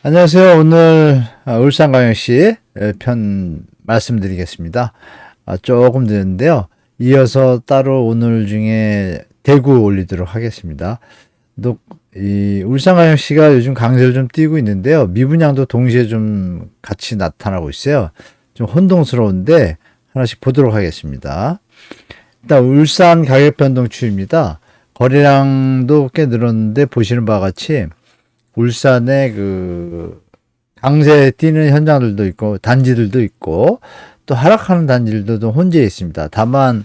안녕하세요. 오늘 아, 울산광역시 편 말씀드리겠습니다. 아, 조금 늦는데요. 이어서 따로 오늘 중에 대구 올리도록 하겠습니다. 또, 이 울산광역시가 요즘 강세를 좀 띄고 있는데요. 미분양도 동시에 좀 같이 나타나고 있어요. 좀 혼동스러운데 하나씩 보도록 하겠습니다. 일단 울산 가격 변동 추입니다. 거래량도 꽤 늘었는데 보시는 바와 같이 울산에 그 강세 뛰는 현장들도 있고 단지들도 있고 또 하락하는 단지들도 좀 혼재해 있습니다. 다만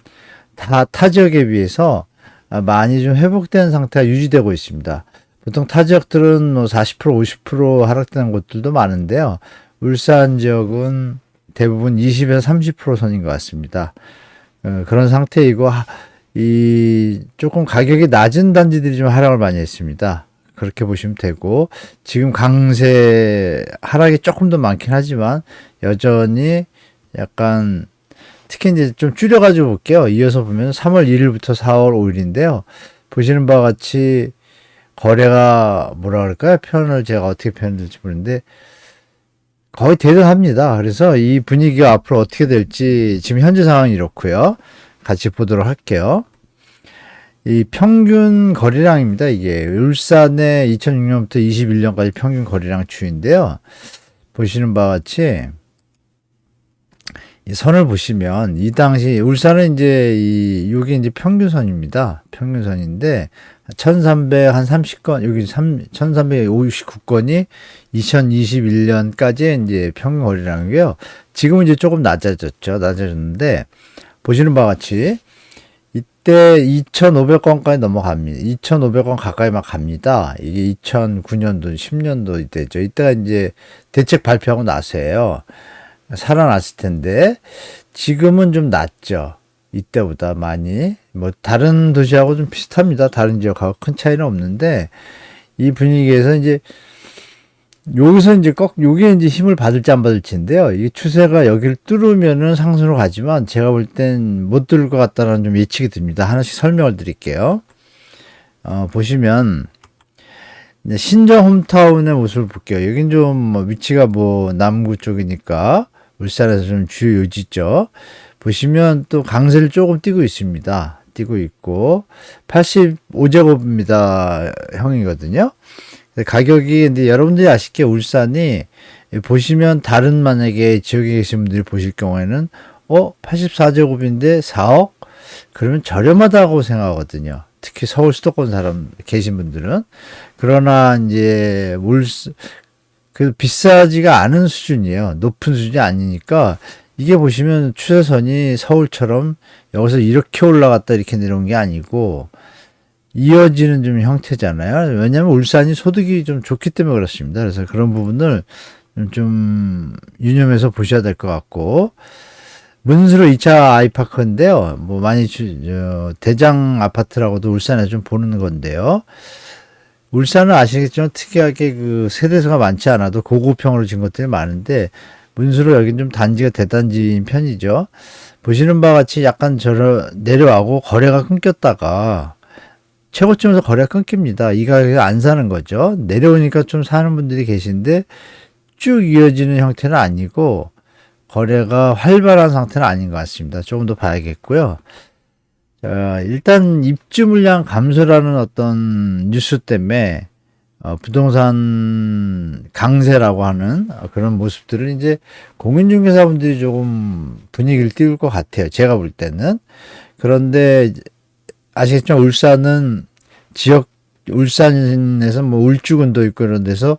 다 타 지역에 비해서 많이 좀 회복된 상태가 유지되고 있습니다. 보통 타 지역들은 뭐 40% 50% 하락되는 곳들도 많은데요. 울산 지역은 대부분 20에서 30% 선인 것 같습니다. 어, 그런 상태이고 이 조금 가격이 낮은 단지들이 좀 하락을 많이 했습니다. 그렇게 보시면 되고 지금 강세 하락이 조금 더 많긴 하지만 여전히 약간 특히 이제 좀 줄여가지고 볼게요. 이어서 보면 3월 1일부터 4월 5일인데요. 보시는 바와 같이 거래가 뭐라 그럴까요? 표현을 제가 어떻게 표현될지 모르는데 거의 대등합니다. 그래서 이 분위기가 앞으로 어떻게 될지 지금 현재 상황이 이렇고요. 같이 보도록 할게요. 이 평균 거래량입니다. 이게 울산의 2006년부터 21년까지 평균 거래량 추인데요. 보시는 바와 같이 이 선을 보시면 이 당시 울산은 이제 이 여기 이제 평균선입니다. 평균선인데 1300한 30건 여기 3 1359건이 2021년까지 이제 평균 거래량이고요. 지금은 이제 조금 낮아졌죠. 낮아졌는데 보시는 바와 같이 이때 2,500건까지 넘어갑니다. 2,500건 가까이 막 갑니다. 이게 2009년도, 10년도 이때죠. 이때가 이제 대책 발표하고 나서예요. 살아났을 텐데 지금은 좀 낮죠. 이때보다 많이 뭐 다른 도시하고 좀 비슷합니다. 다른 지역하고 큰 차이는 없는데 이 분위기에서 이제 여기서 이제 꼭 요게 이제 힘을 받을지 안 받을지인데요. 이 추세가 여기를 뚫으면은 상승으로 가지만 제가 볼 땐 못 뚫을 것 같다는 좀 예측이 듭니다. 하나씩 설명을 드릴게요. 어, 보시면 신정 홈타운의 모습을 볼게요. 여긴 좀뭐 위치가 뭐 남구 쪽이니까 울산에서 좀 주요 요지죠. 보시면 또 강세를 조금 띄고 있습니다. 띄고 있고 85제곱미터 형이거든요. 가격이 근데 여러분들이 아쉽게 울산이 보시면 다른 만약에 지역에 계신 분들이 보실 경우에는 어 84제곱인데 4억 그러면 저렴하다고 생각하거든요. 특히 서울 수도권 사람 계신 분들은 그러나 이제 울그 비싸지가 않은 수준이에요. 높은 수준이 아니니까 이게 보시면 추세선이 서울처럼 여기서 이렇게 올라갔다 이렇게 내려온 게 아니고 이어지는 좀 형태잖아요. 왜냐하면 울산이 소득이 좀 좋기 때문에 그렇습니다. 그래서 그런 부분을 좀 유념해서 보셔야 될 것 같고 문수로 2차 아이파크인데요. 뭐 많이 대장 아파트라고도 울산에 좀 보는 건데요. 울산은 아시겠지만 특이하게 그 세대수가 많지 않아도 고급형으로 진 것들이 많은데 문수로 여긴 좀 단지가 대단지인 편이죠. 보시는 바와 같이 약간 저러 내려가고 거래가 끊겼다가 최고점에서 거래가 끊깁니다. 이 가격에 안 사는 거죠. 내려오니까 좀 사는 분들이 계신데 쭉 이어지는 형태는 아니고 거래가 활발한 상태는 아닌 것 같습니다. 조금 더 봐야겠고요. 자, 일단 입주 물량 감소라는 어떤 뉴스 때문에 어, 부동산 강세라고 하는 그런 모습들을 이제 공인중개사분들이 조금 분위기를 띄울 것 같아요. 제가 볼 때는. 그런데 아시겠지만 울산은 지역 울산에서 뭐 울주군도 있고 그런 데서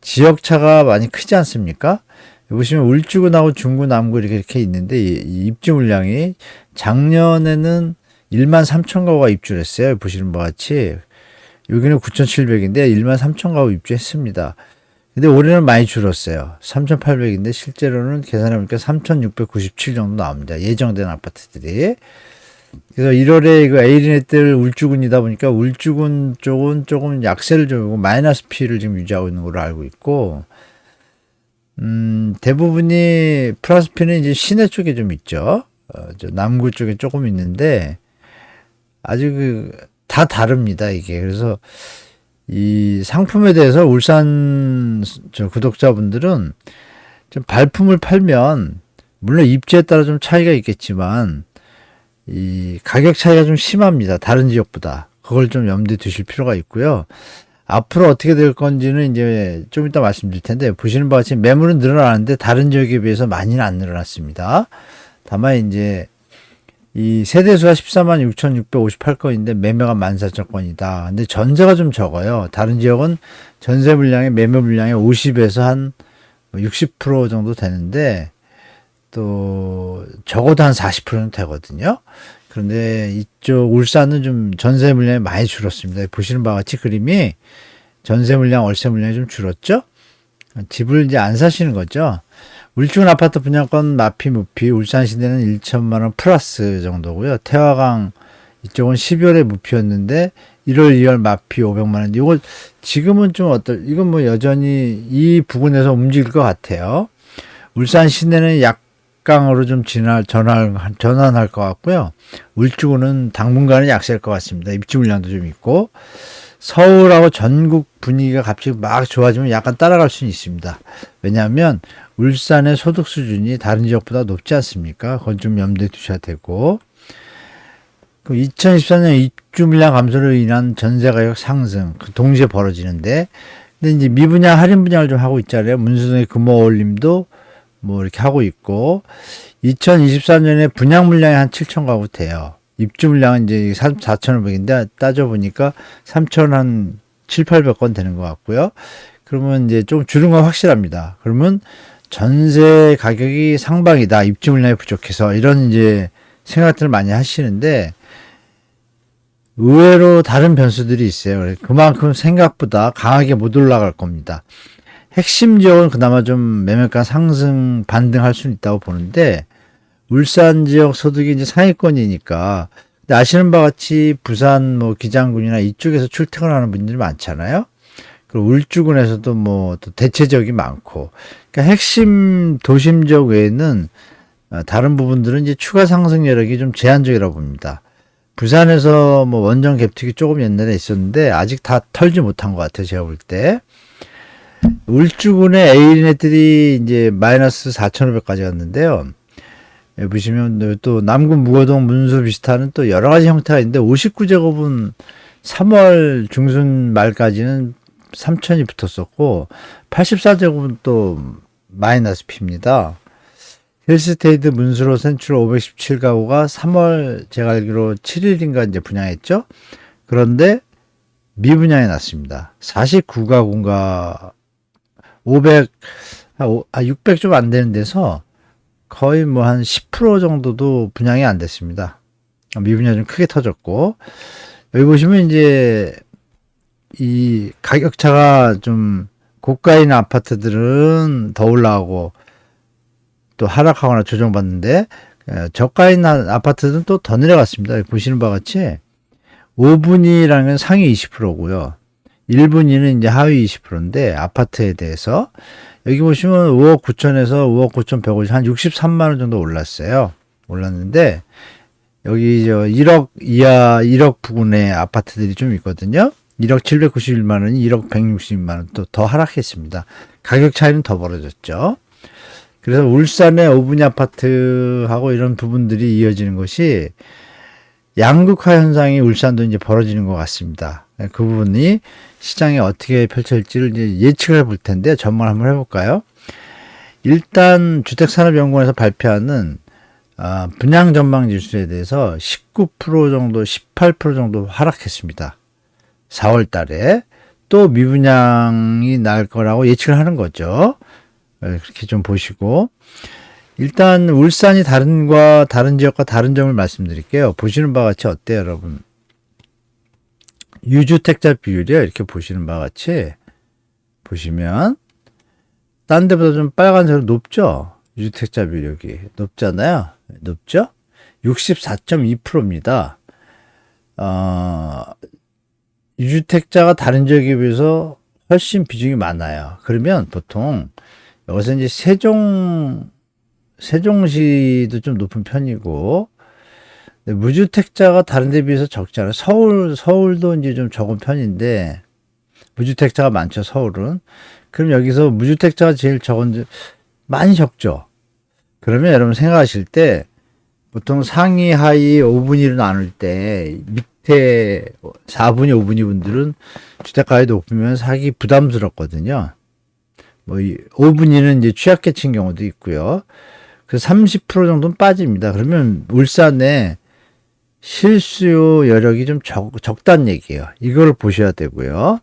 지역 차가 많이 크지 않습니까? 보시면 울주군하고 중구, 남구 이렇게, 이렇게 있는데 이 입주 물량이 작년에는 1만 3천 가구가 입주를 했어요. 보시는 바 같이 여기는 9,700인데 1만 3천 가구 입주했습니다. 근데 올해는 많이 줄었어요. 3,800인데 실제로는 계산해 보니까 3,697 정도 나옵니다. 예정된 아파트들이. 그래서 1월에 그 에이리넷들 울주군이다 보니까 울주군 쪽은 조금 약세를 좀 마이너스 P를 지금 유지하고 있는 걸로 알고 있고, 음, 대부분이 플러스 P는 이제 시내 쪽에 좀 있죠. 어, 저 남구 쪽에 조금 있는데, 아주 그, 다 다릅니다, 이게. 그래서 이 상품에 대해서 울산 저 구독자분들은 좀 발품을 팔면 물론 입지에 따라 좀 차이가 있겠지만 이 가격 차이가 좀 심합니다. 다른 지역보다. 그걸 좀 염두에 두실 필요가 있고요. 앞으로 어떻게 될 건지는 이제 좀 이따 말씀드릴 텐데 보시는 바와 같이 매물은 늘어나는데 다른 지역에 비해서 많이는 안 늘어났습니다. 다만 이제 이 세대수가 14만 6,658건인데 매매가 14,000건이다. 근데 전세가 좀 적어요. 다른 지역은 전세 물량의 매매 물량의 50에서 한 60% 정도 되는데 또 적어도 한 40%는 되거든요. 그런데 이쪽 울산은 좀 전세 물량이 많이 줄었습니다. 보시는 바와 같이 그림이 전세 물량, 월세 물량이 좀 줄었죠? 집을 이제 안 사시는 거죠. 울주군 아파트 분양권 마피 무피 울산 시내는 1천만 원 플러스 정도고요. 태화강 이쪽은 12월에 무피였는데 1월, 2월 마피 500만 원. 이거 지금은 좀 어떨? 이건 뭐 여전히 이 부근에서 움직일 것 같아요. 울산 시내는 약 강으로 좀 진할 전환 전환할 것 같고요. 울주군은 당분간은 약세일 것 같습니다. 입지 물량도 좀 있고 서울하고 전국 분위기가 갑자기 막 좋아지면 약간 따라갈 수는 있습니다. 왜냐하면 울산의 소득 수준이 다른 지역보다 높지 않습니까? 그건 좀 염두에 두셔야 되고. 2014년 입주 물량 감소로 인한 전세 가격 상승, 그 동시에 벌어지는데, 근데 이제 미분양 할인 분양을 좀 하고 있잖아요. 문수동의 금호 올림도 뭐 이렇게 하고 있고, 2024년에 분양 물량이 한 7천 가구 돼요. 입주 물량은 이제 4,500인데 따져보니까 3천 한 7, 800건 되는 것 같고요. 그러면 이제 좀 줄은 건 확실합니다. 그러면 전세 가격이 상방이다. 입주 물량이 부족해서 이런 이제 생각들을 많이 하시는데 의외로 다른 변수들이 있어요. 그만큼 생각보다 강하게 못 올라갈 겁니다. 핵심 지역은 그나마 좀 매매가 상승 반등할 수는 있다고 보는데 울산 지역 소득이 이제 상위권이니까 아시는 바와 같이 부산 뭐 기장군이나 이쪽에서 출퇴근하는 분들이 많잖아요. 그리고 울주군에서도 뭐 또 대체적이 많고, 그러니까 핵심 도심 지역 외에는 어, 다른 부분들은 이제 추가 상승 여력이 좀 제한적이라고 봅니다. 부산에서 뭐 원정 갭투기 조금 옛날에 있었는데 아직 다 털지 못한 것 같아요. 제가 볼 때. 울주군의 A인애들이 이제 마이너스 4,500까지 갔는데요. 여기 보시면 또 남군 무거동 문수 비슷한 또 여러 가지 형태가 있는데 59제곱은 3월 중순 말까지는 3천이 붙었었고 84제곱은 또 마이너스 P입니다. 힐스테이드 문수로 센출 517가구가 3월 제가 알기로 7일인가 이제 분양했죠. 그런데 미분양이 났습니다. 49가구인가 500, 아, 600 좀 안 되는 데서 거의 뭐 한 10% 정도도 분양이 안 됐습니다. 미분양이 좀 크게 터졌고, 여기 보시면 이제 이 가격차가 좀 고가 있는 아파트들은 더 올라가고 또 하락하거나 조정받는데 저가 있는 아파트들은 또 더 내려갔습니다. 보시는 바와 같이 5분위라는 건 상위 20%고요. 1분위는 이제 하위 20%인데 아파트에 대해서 여기 보시면 5억 9천에서 5억 9천 150, 한 63만 원 정도 올랐어요. 올랐는데 여기 저 1억 이하 1억 부근의 아파트들이 좀 있거든요. 1억 791만 원이 1억 160만 원 또 더 하락했습니다. 가격 차이는 더 벌어졌죠. 그래서 울산의 오분위 아파트하고 이런 부분들이 이어지는 것이 양극화 현상이 울산도 이제 벌어지는 것 같습니다. 그 부분이 시장에 어떻게 펼쳐질지를 예측을 해볼 텐데 전망을 한번 해볼까요? 일단 주택산업연구원에서 발표하는 어, 분양 전망 지수에 대해서 19% 정도, 18% 정도 하락했습니다. 4월 달에 또 미분양이 날 거라고 예측을 하는 거죠. 네, 그렇게 좀 보시고 일단 울산이 다른과 다른 지역과 다른 점을 말씀드릴게요. 보시는 바와 같이 어때요, 여러분? 유주택자 비율이요. 이렇게 보시는 바와 같이 보시면 딴 데보다 좀 빨간색으로 높죠? 유주택자 비율이 높잖아요. 높죠? 64.2%입니다. 어, 유주택자가 다른 지역에 비해서 훨씬 비중이 많아요. 그러면 보통 여기서 이제 세종, 세종시도 좀 높은 편이고, 무주택자가 다른 데 비해서 적잖아요. 서울, 서울도 이제 좀 적은 편인데, 무주택자가 많죠, 서울은. 그럼 여기서 무주택자가 제일 적은, 많이 적죠. 그러면 여러분 생각하실 때 보통 상위, 하위 5분위 1로 나눌 때 밑에 4분위, 5분위 분들은 주택가액이 높으면 사기 부담스럽거든요. 뭐 5분위는 이제 취약계층 경우도 있고요. 그래서 30% 정도는 빠집니다. 그러면 울산에 실수요 여력이 좀 적, 적다는 얘기예요. 이걸 보셔야 되고요.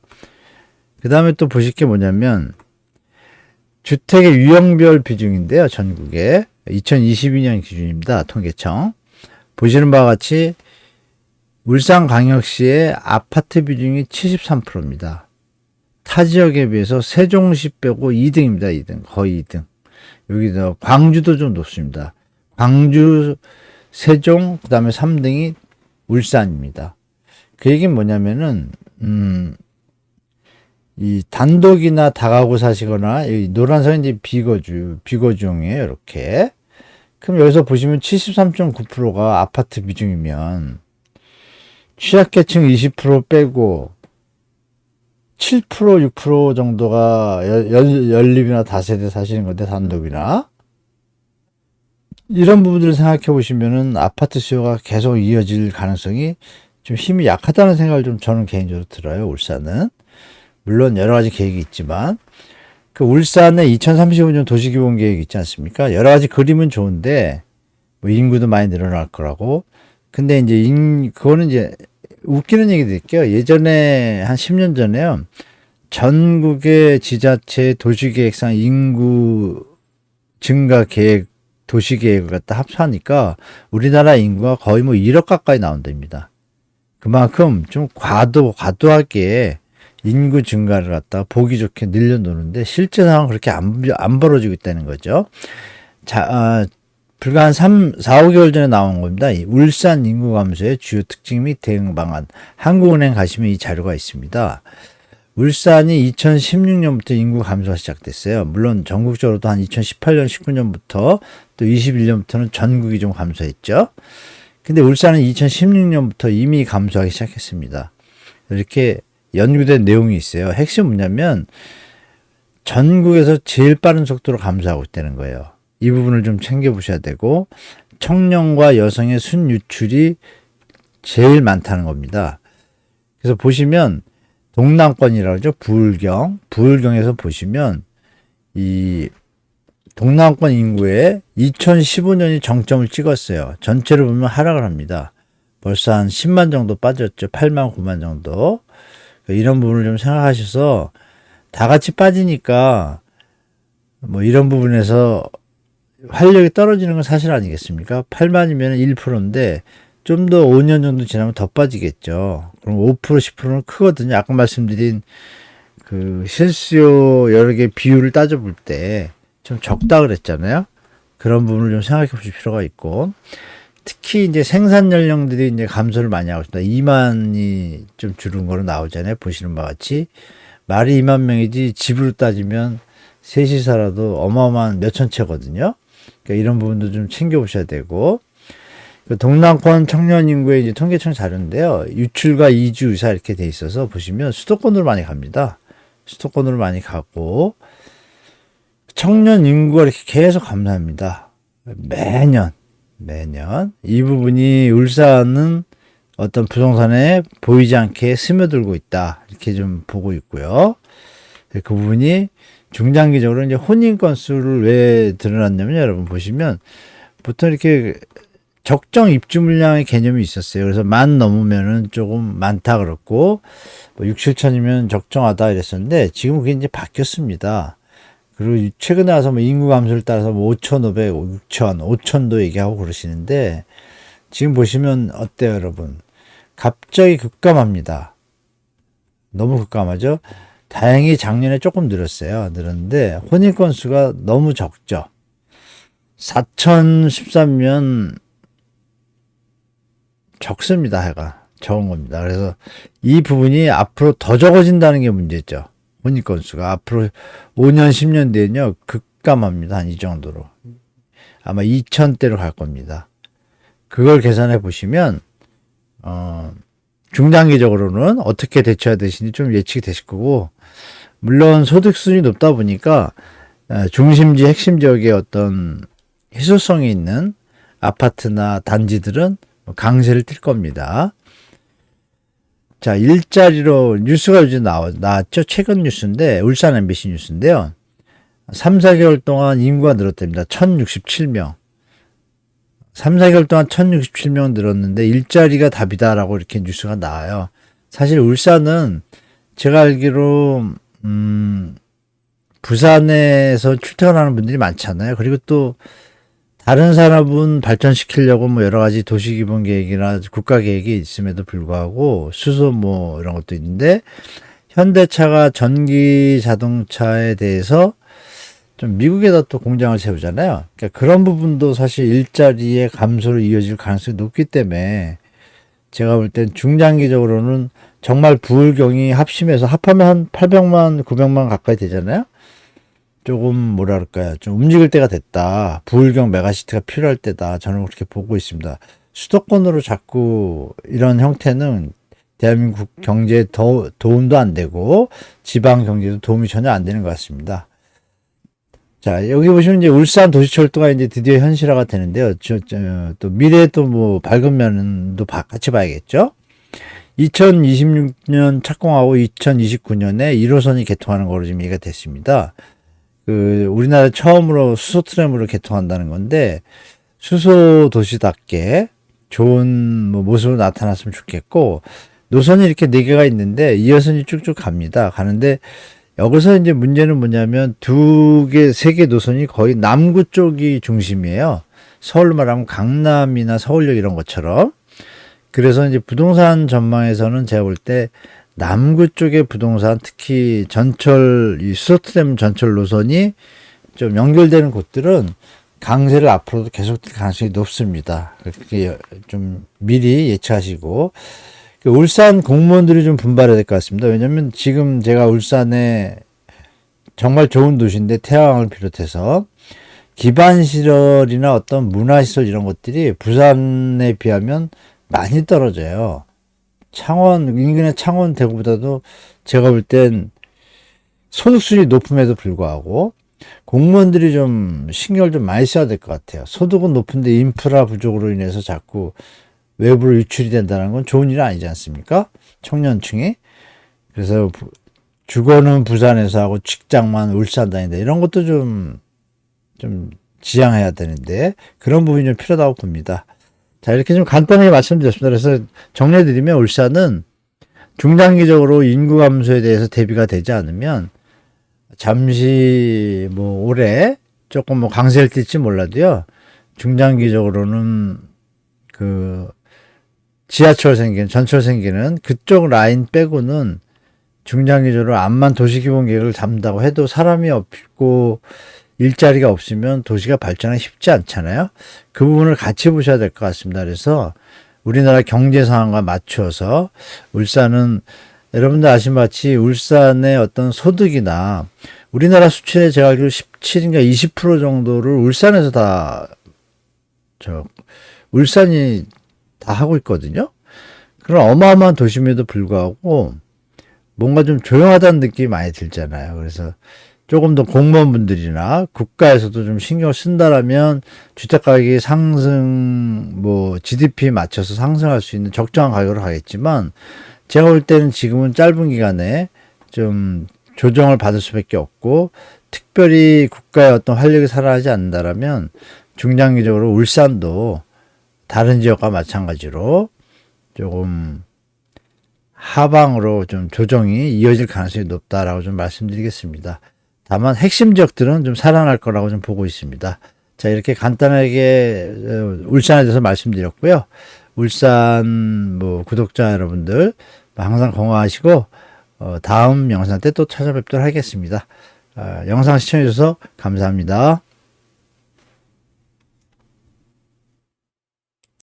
그 다음에 또 보실 게 뭐냐면 주택의 유형별 비중인데요. 전국에 2022년 기준입니다. 통계청. 보시는 바와 같이 울산광역시의 아파트 비중이 73%입니다. 타 지역에 비해서 세종시 빼고 2등입니다. 2등. 거의 2등. 여기서 광주도 좀 높습니다. 광주, 세종, 그 다음에 3등이 울산입니다. 그 얘기는 뭐냐면은, 음, 이 단독이나 다가구 사시거나 이 노란선이 이제 비거주, 비거주용이에요. 이렇게. 그럼 여기서 보시면 73.9%가 아파트 비중이면 취약계층 20% 빼고 7% 6% 정도가 연, 연립이나 다세대 사시는 건데 단독이나 이런 부분들을 생각해 보시면은 아파트 수요가 계속 이어질 가능성이 좀 힘이 약하다는 생각을 좀 저는 개인적으로 들어요. 울산은 물론 여러 가지 계획이 있지만 그 울산에 2035년 도시기본 계획 있지 않습니까? 여러 가지 그림은 좋은데 뭐 인구도 많이 늘어날 거라고. 근데 이제 인 그거는 이제 웃기는 얘기 드릴게요. 예전에 한 10년 전에요. 전국의 지자체 도시계획상 인구 증가 계획 도시계획을 갖다 합산하니까 우리나라 인구가 거의 뭐 1억 가까이 나온답니다. 그만큼 좀 과도 과도하게 인구 증가를 갖다 보기 좋게 늘려놓는데 실제 상황은 그렇게 안, 안 벌어지고 있다는 거죠. 자, 아, 불과 한 3, 4, 5개월 전에 나온 겁니다. 이 울산 인구 감소의 주요 특징 및 대응 방안. 한국은행 가시면 이 자료가 있습니다. 울산이 2016년부터 인구 감소가 시작됐어요. 물론 전국적으로도 한 2018년, 19년부터 또 21년부터는 전국이 좀 감소했죠. 근데 울산은 2016년부터 이미 감소하기 시작했습니다. 이렇게 연구된 내용이 있어요. 핵심 뭐냐면 전국에서 제일 빠른 속도로 감소하고 있다는 거예요. 이 부분을 좀 챙겨보셔야 되고 청년과 여성의 순유출이 제일 많다는 겁니다. 그래서 보시면 동남권이라고 하죠. 부울경. 부울경에서 보시면 이 동남권 인구에 2015년이 정점을 찍었어요. 전체를 보면 하락을 합니다. 벌써 한 10만 정도 빠졌죠. 8만, 9만 정도. 이런 부분을 좀 생각하셔서 다 같이 빠지니까 뭐 이런 부분에서 활력이 떨어지는 건 사실 아니겠습니까? 8만이면 1%인데 좀 더 5년 정도 지나면 더 빠지겠죠. 그럼 5% 10%는 크거든요. 아까 말씀드린 그 실수요 여러 개 비율을 따져볼 때 좀 적다 그랬잖아요. 그런 부분을 좀 생각해 보실 필요가 있고 특히 이제 생산 연령들이 이제 감소를 많이 하고 있다. 2만이 좀 줄은 거로 나오잖아요. 보시는 바와 같이 말이 2만 명이지 집으로 따지면 셋이 살아도 어마어마한 몇천 채거든요. 그러니까 이런 부분도 좀 챙겨 보셔야 되고 그 동남권 청년 인구의 이제 통계청 자료인데요. 유출과 이주 의사 이렇게 돼 있어서 보시면 수도권으로 많이 갑니다. 수도권으로 많이 가고 청년 인구가 이렇게 계속 감소합니다. 매년 매년 이 부분이 울산은 어떤 부동산에 보이지 않게 스며들고 있다 이렇게 좀 보고 있고요. 그 부분이 중장기적으로 이제 혼인 건수를 왜 드러났냐면 여러분 보시면 보통 이렇게 적정 입주 물량의 개념이 있었어요. 그래서 만 넘으면은 조금 많다 그렇고 뭐 6, 7천이면 적정하다 이랬었는데 지금 그게 이제 바뀌었습니다. 그리고 최근에 와서 뭐 인구 감소를 따라서 뭐 5,500, 6,000, 5,000도 얘기하고 그러시는데 지금 보시면 어때요, 여러분? 갑자기 급감합니다. 너무 급감하죠? 다행히 작년에 조금 늘었어요. 늘었는데 혼인 건수가 너무 적죠. 4,013면 적습니다. 해가 적은 겁니다. 그래서 이 부분이 앞으로 더 적어진다는 게 문제죠. 혼인 건수가 앞으로 5년, 10년 뒤에는요, 급감합니다. 한 이 정도로. 아마 2,000대로 갈 겁니다. 그걸 계산해 보시면, 어, 중장기적으로는 어떻게 대처해야 되시는지 좀 예측이 되실 거고 물론 소득 수준이 높다 보니까 어, 중심지 핵심 지역의 어떤 희소성이 있는 아파트나 단지들은 강세를 띌 겁니다. 자, 일자리로 뉴스가 요즘 나왔죠? 최근 뉴스인데, 울산 MBC 뉴스인데요. 3, 4개월 동안 인구가 늘었답니다. 1067명. 3, 4개월 동안 1067명 늘었는데, 일자리가 답이다라고 이렇게 뉴스가 나와요. 사실 울산은 제가 알기로, 음, 부산에서 출퇴근하는 분들이 많잖아요. 그리고 또 다른 산업은 발전시키려고 뭐 여러 가지 도시기본 계획이나 국가 계획이 있음에도 불구하고 수소 뭐 이런 것도 있는데 현대차가 전기 자동차에 대해서 좀 미국에다 또 공장을 세우잖아요. 그러니까 그런 부분도 사실 일자리의 감소로 이어질 가능성이 높기 때문에 제가 볼 땐 중장기적으로는 정말 부울경이 합심해서 합하면 한 800만, 900만 가까이 되잖아요. 조금 뭐랄까요 좀 움직일 때가 됐다 부울경 메가시티가 필요할 때다 저는 그렇게 보고 있습니다 수도권으로 자꾸 이런 형태는 대한민국 경제에 더 도움도 안 되고 지방 경제도 도움이 전혀 안 되는 것 같습니다. 자 여기 보시면 이제 울산 도시철도가 이제 드디어 현실화가 되는데요. 저, 저, 또 미래에 또 뭐 밝은 면도 같이 봐야겠죠. 2026년 착공하고 2029년에 1호선이 개통하는 거로 지금 얘기가 됐습니다. 그 우리나라 처음으로 수소 트램으로 개통한다는 건데 수소 도시답게 좋은 뭐 모습으로 나타났으면 좋겠고 노선이 이렇게 네 개가 있는데 이어선이 쭉쭉 갑니다. 가는데 여기서 이제 문제는 뭐냐면 두 개, 세 개 노선이 거의 남구 쪽이 중심이에요. 서울로 말하면 강남이나 서울역 이런 것처럼. 그래서 이제 부동산 전망에서는 제가 볼 때 남구 쪽의 부동산 특히 전철 이 수소트램 전철 노선이 좀 연결되는 곳들은 강세를 앞으로도 계속 될 가능성이 높습니다. 그렇게 좀 미리 예측하시고 그 울산 공무원들이 좀 분발해야 될 것 같습니다. 왜냐하면 지금 제가 울산에 정말 좋은 도시인데 태양을 비롯해서 기반 시설이나 어떤 문화 시설 이런 것들이 부산에 비하면 많이 떨어져요. 창원 인근의 창원 대구보다도 제가 볼 땐 소득순이 높음에도 불구하고 공무원들이 좀 신경을 좀 많이 써야 될 것 같아요. 소득은 높은데 인프라 부족으로 인해서 자꾸 외부로 유출이 된다는 건 좋은 일 아니지 않습니까? 청년층이. 그래서 주거는 부산에서 하고 직장만 울산 다닌다. 이런 것도 좀, 좀 지양해야 되는데 그런 부분이 좀 필요하다고 봅니다. 자, 이렇게 좀 간단하게 말씀드렸습니다. 그래서 정리해드리면 울산은 중장기적으로 인구 감소에 대해서 대비가 되지 않으면 잠시 뭐 올해 조금 뭐 강세를 띨지 몰라도요. 중장기적으로는 그 지하철 생기는 전철 생기는 그쪽 라인 빼고는 중장기적으로 암만 도시기본 계획을 담다고 해도 사람이 없고 일자리가 없으면 도시가 발전하기 쉽지 않잖아요. 그 부분을 같이 보셔야 될 것 같습니다. 그래서 우리나라 경제 상황과 맞춰서 울산은 여러분들 아시는 같이 울산의 어떤 소득이나 우리나라 수출의 제가 알기로 17인가 20% 정도를 울산에서 다, 저, 울산이 다 하고 있거든요. 그런 어마어마한 도심에도 불구하고 뭔가 좀 조용하다는 느낌이 많이 들잖아요. 그래서 조금 더 공무원분들이나 국가에서도 좀 신경을 쓴다라면 주택가격이 상승, 뭐 GDP 맞춰서 상승할 수 있는 적정한 가격으로 가겠지만 제가 볼 때는 지금은 짧은 기간에 좀 조정을 받을 수밖에 없고 특별히 국가의 어떤 활력이 살아나지 않는다라면 중장기적으로 울산도 다른 지역과 마찬가지로 조금 하방으로 좀 조정이 이어질 가능성이 높다라고 좀 말씀드리겠습니다. 다만 핵심 지역들은 좀 살아날 거라고 좀 보고 있습니다. 자, 이렇게 간단하게 어, 울산에 대해서 말씀드렸고요. 울산 뭐 구독자 여러분들 항상 건강하시고 어, 다음 영상 때 또 찾아뵙도록 하겠습니다. 어, 영상 시청해 주셔서 감사합니다.